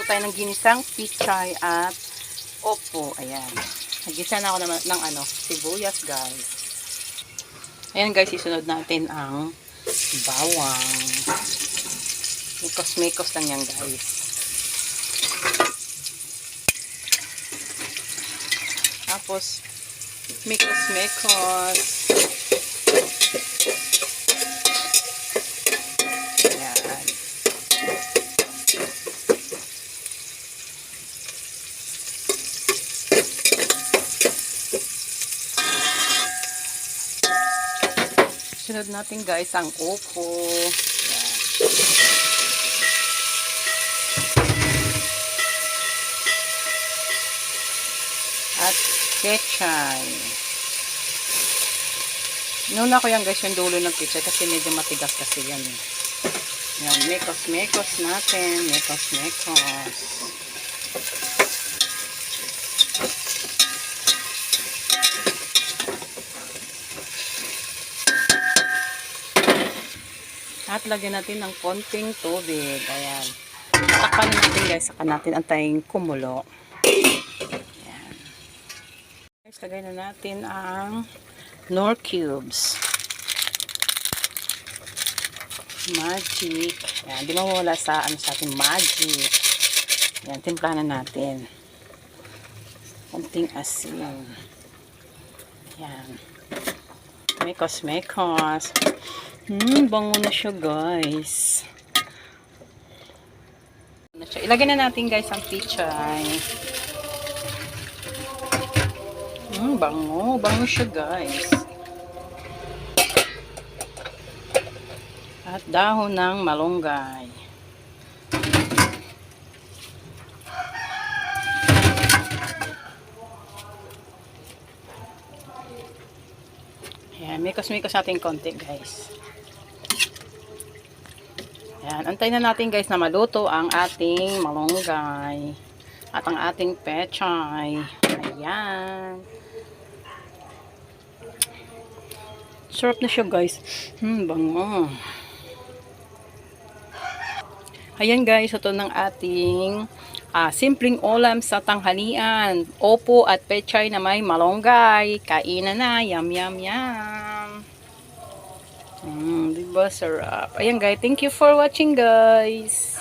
Magluto tayo ng ginisang pichay at opo. Ayan. Nagisa na ako naman ng ano, sibuyas guys. Ayan guys, isunod natin ang bawang. Mikos-mikos lang yan guys. Tapos, mikos-mikos. Ayan. Sunod natin guys ang. Ayan. At pechay. Nuna ko yan guys yung dulo ng pechay kasi medyo matigas kasi yan. eh. Yan, mekos-mekos natin. Mekos-mekos. At lagyan natin ng konting tubig. Ayan. Takpan natin guys. Saka natin antayin kumulo. Ayan. Guys, lagay na natin ang nor cubes. Magic. Ayan. Di mawala sa ano sa ating magic. Ayan. Timpla na natin. Konting asin. Ayan. Mekos, mekos. Hmm, bango na siya, guys. Na siya. Ilagay na natin, guys, ang pichay. Hmm, bango. Bango siya, guys. At dahon ng malunggay. Ayan, mikos-mikos natin konti, guys. Ayan, antayin na natin guys na maluto ang ating malunggay at ang ating pechay. Ayan. Sarap na siya guys. Hmm, bango. Ayan guys, ito ng ating ah, simpleng ulam sa tanghalian. Opo at pechay na may malunggay. Kainan na. Yum, yum, yum. Mm, diba sarap? Ayan guys, thank you for watching guys.